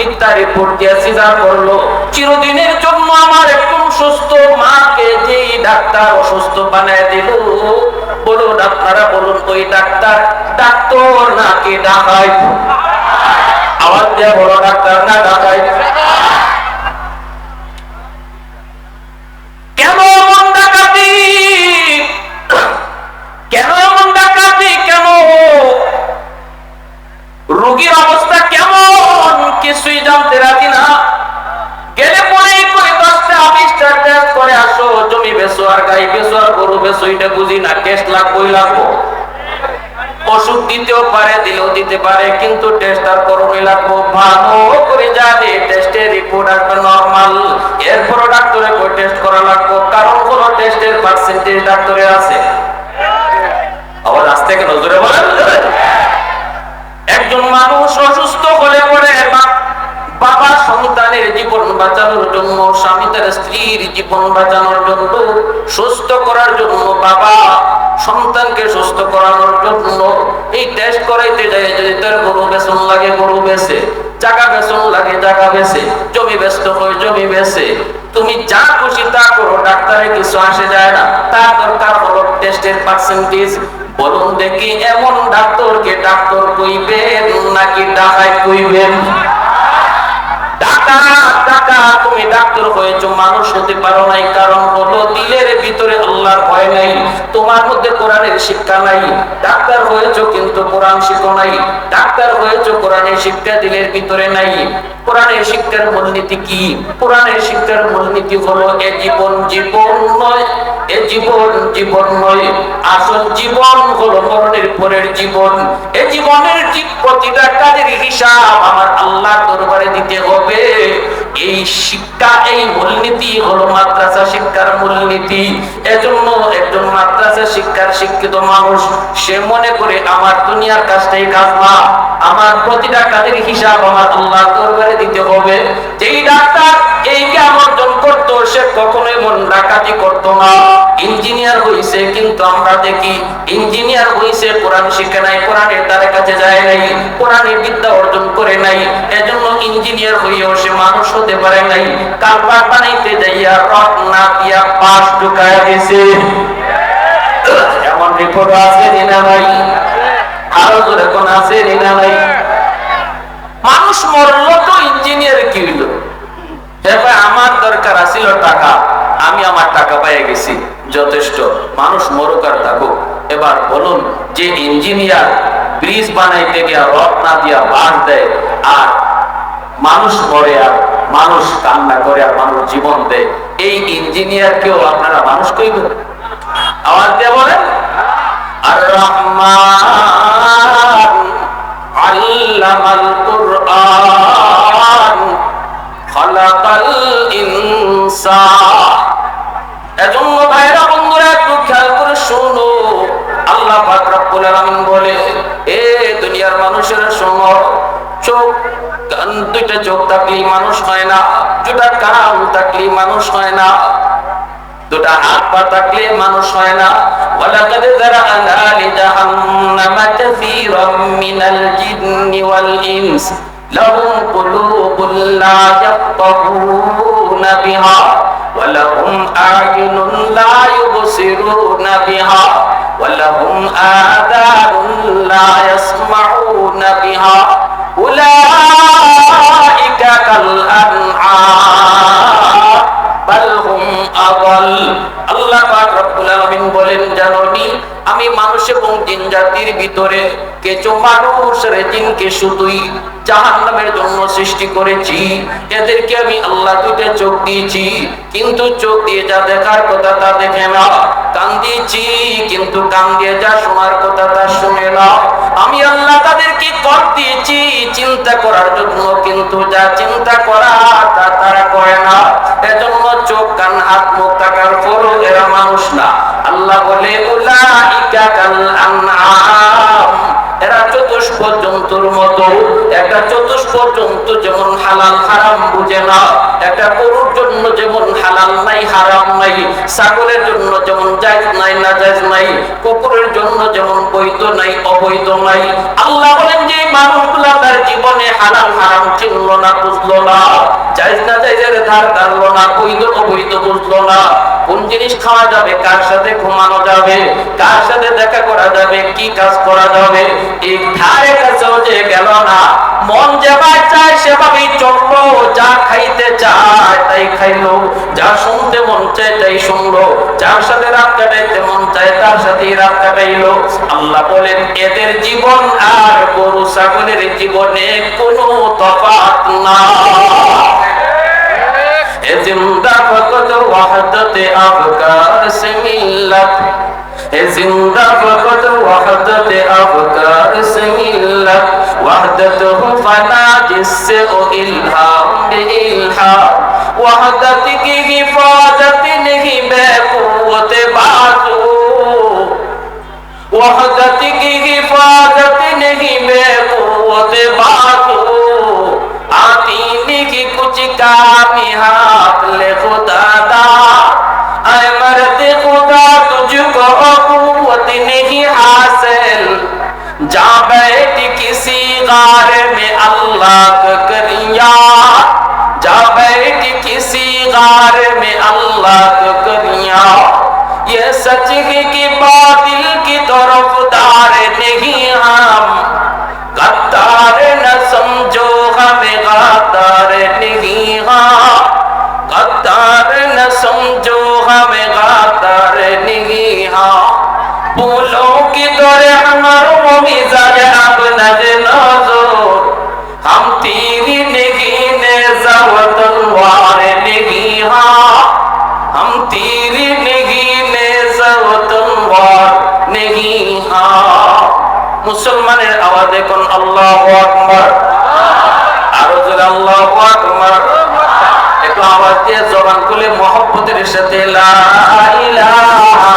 মিথ্যা রিপোর্ট দিয়ে সিজার করল। চিরদিনের জন্য আমার একটু সুস্থ মাকে যেই ডাক্তার অসুস্থ বানায় দিল। বলুন আপনারা বলুন, ওই ডাক্তার ডাক্তার নাকি ডাকাই? আওয়াজ দিয়ে বড় ডাক্তার না ডাকাই? কেন এমন ডাকাতি? কেন এমন ডাকাতি কেন রোগীর অবস্থা কেমন কিছুই জানতে রাজি না গেলে পরে করে দশটা বিশটা টেস্ট করে আসো জমি বেসো আর গাই বেসো আর গরু বেসো এটা বুঝি না টেস্ট লাগবোই লাগবো। ওষুধ দিতেও পারে, দিলেও দিতে পারে, কিন্তু টেস্ট আর করণই লাগবো। ভালো করে যাবে টেস্টের রিপোর্ট আসবে নরমাল এরপরও ডাক্তারে কই টেস্ট করা লাগবো? কারণ হলো টেস্টের পার্সেন্টেজ ডাক্তারে আছে। আবার আজ থেকে নজরে বলেন। একজন মানুষ অসুস্থ হলে পরে বাবা সন্তানের জীবন বাঁচানোর জন্য, স্বামী তার স্ত্রীর জীবন বাঁচানোর জন্য, সুস্থ করার জন্য বাবা সন্তানকে সুস্থ করানোর জন্য এই টেস্ট করাইতে যায় যদি তার গরু বেসন লাগে, গরু বেছে জায়গা বেসন লাগে জায়গা বেছে জমি ব্যস্ত হয়, জমি বেছে তুমি যা খুশি তা করো, ডাক্তারে কিছু আসে যায় না। তার দরকার হলো টেস্টের পার্সেন্টেজ বলুন দেখি এমন ডাক্তারকে ডাক্তার কইবেন নাকি ডাকাই কইবেন? টাকা টাকা তুমি ডাক্তার হয়েছো, মানুষ হতে পারো নাই, কারণ আল্লাহর ভয় নাই, তোমার মধ্যে কোরআনের শিক্ষা নাই। ডাক্তার হয়েছো কিন্তু কোরআন শিখো নাই, ডাক্তার হয়েছো কোরআনের শিক্ষা দিলের ভিতরে নাই। কোরআনের শিক্ষার মূলনীতি কি? কোরআনের শিক্ষার মূলনীতি হলো এ জীবন জীবন নয় জীবন জীবন নয়, আসল জীবন মরণের পরের জীবন। এ জীবনের ঠিক প্রতিটা কাজের হিসাব আমার আল্লাহর দরবারে দিতে হবে। এই শিক্ষা, এই মূলনীতি হলো মাদ্রাসা শিক্ষার মূলনীতি। এজন্য একজন মাদ্রাসা শিক্ষার শিক্ষিত মানুষ, সে মনে করে, আমার দুনিয়ার কাজটাই কাজ না। আমার প্রতিটা কাজের হিসাব আমার আল্লাহ দরবারে দিতে হবে। যেই ডাক্তার এই অর্জন করতো সে কখনোই মন ডাকাতি করতো না। ইঞ্জিনিয়ার হইছে, কিন্তু আমরা দেখি ইঞ্জিনিয়ার হইছে, কোরআন শিখে নাই, কোরআনের তার কাছে যায় নাই, কোরআনের বিদ্যা অর্জন করে নাই, এজন্য ইঞ্জিনিয়ার হইয়াও সে মানুষ হতে পারে নাই। কারবার বানাইতে যাইয়া রড না দিয়া পাশ ঢুকায় গেছে এমন রিপোর্ট আছে না নাই আরও জোরে আছে না নাই মানুষ মরলো তো ইঞ্জিনিয়ার কি হইল এবার আমার দরকার আছিল টাকা, আমি আমার টাকা পেয়ে গেছি। যথেষ্ট। মানুষ মরুক থাকুক। এবার বলুন, যে ইঞ্জিনিয়ার ব্রিজ বানাইতে গিয়া রড না দিয়া বাঁশ দেয়, আর মানুষ মরে আর মানুষ কান্না করে আর মানুষ জীবন দেয়, এই ইঞ্জিনিয়ার কেউ আপনারা মানুষ কইবেন? এজন্য ভাইরা বন্ধুরা, একটু খেয়াল করে শোনো। আল্লাহ বলে, এ দুনিয়ার মানুষেরা শোনো, চোখ, কান দুইটা চোখ থাকলেই মানুষ হয় না, দুটা কান থাকলেই মানুষ হয় না, দুটা হাত পা থাকলে মানুষ হয় না। ওয়ালাকাদ যারানা লিজাহান্নামা কাসীরাম মিনাল জিন্নি ওয়াল ইনস। লাহুম কুলুবুন লা ইয়াফকাহুনা বিহা ولهم أعين لا يبصرون بها ولهم آذان لا يسمعون بها أولئك كالأنعام بل هم أضل আল্লাহ পাক রব্বুল আলামিন বলেন জানোনি আমি মানুষ এবং জিন জাতির ভিতরে কিছু মানুষ রে জিনকে শুধুই জাহান্নামের জন্য সৃষ্টি করেছি। এদেরকে আমি আল্লাহ দুইটা চোখ দিয়েছি, কিন্তু চোখ দিয়ে যা দেখার কথা তা দেখে না। কান দিয়েছি, কিন্তু কান দিয়ে যা শোনার কথা তা শুনে না। আমি আল্লাহ তাদেরকে কর দিয়েছি, চিন্তা করার জন্য, কিন্তু যা চিন্তা করা তা তারা করে না। চোখ কান হাত মুখ থাকার পরও এরা মানুষ না। আল্লাহ বলে, উলাইকা কাল আনআম। এরা চতুষ্প জন্তুর মতো। একটা চতুষ্প জন্তু যেমন হালাল হারাম বুঝে না, একটা গরুর জন্য যেমন হালাল নাই, হারাম নাই, ছাগলের জন্য যেমন জায়জ নাই না জায়জ নাই, কুকুরের জন্য যেমন বৈধ নাই, অবৈধ নাই। আল্লাহ বলেন যে, মানুষগুলা তার জীবনে হালাল, হারাম চিনলো না, বুঝলো না। জায়জ না জায়জের ধার ধারলো না, বৈধ, অবৈধ বুঝলো না। কোন জিনিস খাওয়া যাবে, কার সাথে ঘুমানো যাবে, কার সাথে দেখা করা যাবে, কি কাজ করা যাবে এই ধারে কাছেও যে গেল না, মন যেভাবে চায় সেভাবেই চলল, যা খাইতে চায় তাই খাইলো, যা শুনতে মন চায় তাই শুনলো, যার সাথে রাত কাটাইতে মন চায় তার সাথেই রাত কাটাইলো। আল্লাহ বলেন, এদের জীবন আর গরু, ছাগলের জীবনে কোনো তফাৎ না وحدت افكار سميلت زندہ فقط وحدت افکار سے وحدت فنا جس سے أو الہام بے الہام وحدت کی का हाथ ले खुदा दा। अय मर्द खुदा, तुझको अबूत नहीं हासिल। जा बैठ किसी गार में अल्लाह करिया जा बैठ किसी गार में अल्लाह करिया ये सच है कि बातिल की तरफ़ दार नहीं हम। गद्दार न समझो, हमें गद्दार नहीं আওয়াজে দেখুন আল্লাহ আকবার। আরও জোরে আল্লাহ আকবার। একটু আওয়াজ দিয়ে জবান খুলে মহব্বতের সাথে লা ইলাহা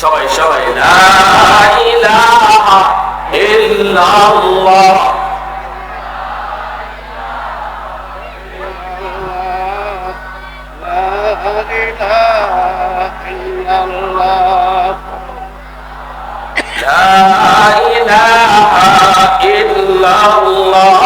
সবাই সবাই লা ইলাহা ইল্লাল্লাহ لا إله إلا الله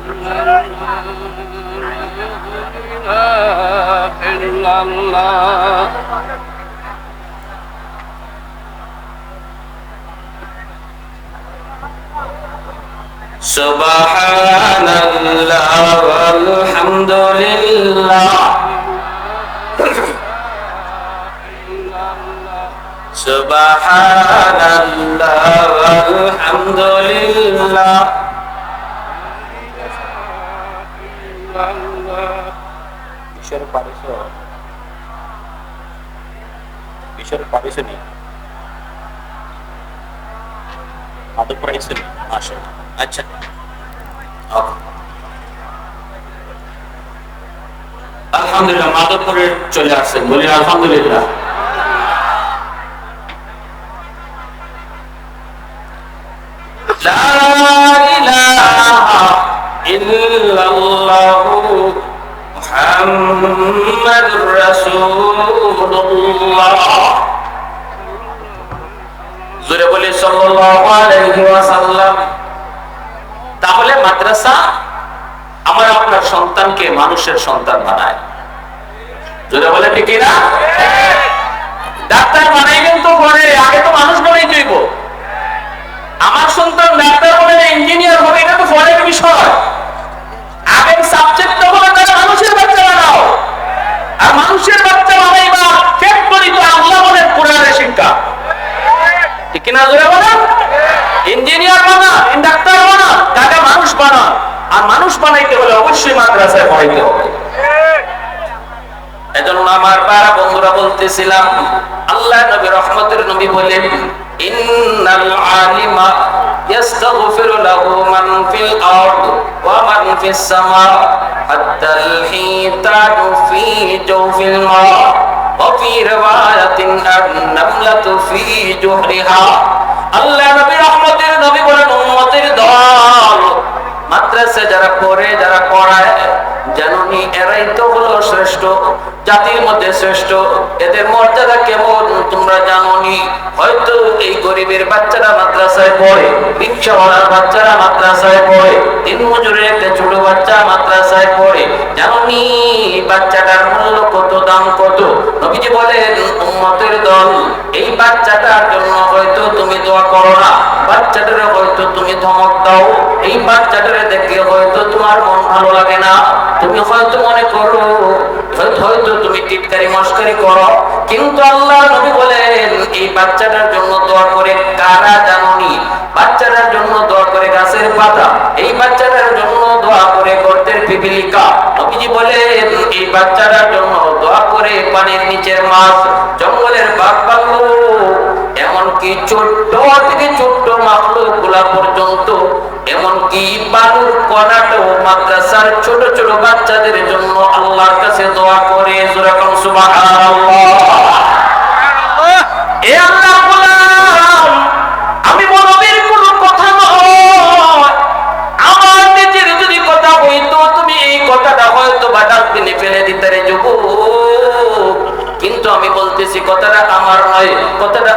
سبحان الله والحمد لله سبحان الله والحمد لله سبحان الله والحمد لله কিসের পারিছে নি আচ্ছা। আলহামদুলিল্লাহ চলে আসছেন বলি আলহামদুলিল্লাহ। তাহলে মাদ্রাসা আমার আপনার সন্তানকে মানুষের সন্তান বানায়। যদি বলে ঠিক না ডাক্তার বানাইবেন তো পরে আগে তো মানুষ বানাই দিব আমার সন্তান ডাক্তার বলে ইঞ্জিনিয়ার হবে, এটা তো পরের বিষয়। আগের সাবজেক্ট মানুষ বানা। আর অবশ্যই মাদ্রাসায় পড়াইতে হবে। এজন্য আমার পাড়া বন্ধুরা বলতেছিলাম, আল্লাহ নবী রহমতের নবী বলেন, ইন্নাল আলিমা يستغفر له من في الأرض ومن في السماء حتى الحيتان في جوف الماء وفي رواية النملة في جهرها الله نبي رحمة মাদ্রাসা যারা পড়ে, যারা পড়ায় জানুনি এরাই তো হলো শ্রেষ্ঠ, জাতির মধ্যে শ্রেষ্ঠ। এদের মর্যাদা কেমন তোমরা জানোনি হয়তো এই গরিবের বাচ্চারা মাদ্রাসায় পড়ে, রিক্সাওয়ালার বাচ্চারা মাদ্রাসায় পড়ে দিন মজুরের একটা ছোট বাচ্চা মাদ্রাসায় পড়ে। জানোনি বাচ্চাটার মূল্য কত, দাম কত? নবীজি বলেন, উম্মতের দল, এই বাচ্চাটার জন্য হয়তো তুমি দোয়া করো না। বাচ্চাটারে হয়তো তুমি ধমক দাও। এই বাচ্চাটারে দেখে হয়তো তোমার মন ভালো লাগে না। তুমি হয়তো মনে করো, হয়তো তুমি মস্কারি করো। কিন্তু আল্লাহ নবী বলেন, এই বাচ্চাটার জন্য দোয়া করে কারা জাননি? বাচ্চাটার জন্য দোয়া করে গাছের পাতা, এই বাচ্চাটার জন্য দোয়া করে গর্তের পিপিলিকা। নবীজি বলেন, এই বাচ্চাটার জন্য দোয়া করে পানির নিচের মাছ, জঙ্গলের বাঘ বাংলো এমনকি ছোট্ট থেকে ছোট্ট পর্যন্ত। এমনকি বালুর কণাটাও মাদ্রাসার ছোট ছোট বাচ্চাদের জন্য আল্লাহর কাছে দোয়া করে। যেরকম আল্লাহ আমি কোনো কথা আমার নিজের যদি কথা তুমি এই কথাটা হয়তো বা ডাস্টবিনে ফেলে দিতে রে কিন্তু আমি বলতেছি, কথাটা আমার নয়, কথাটা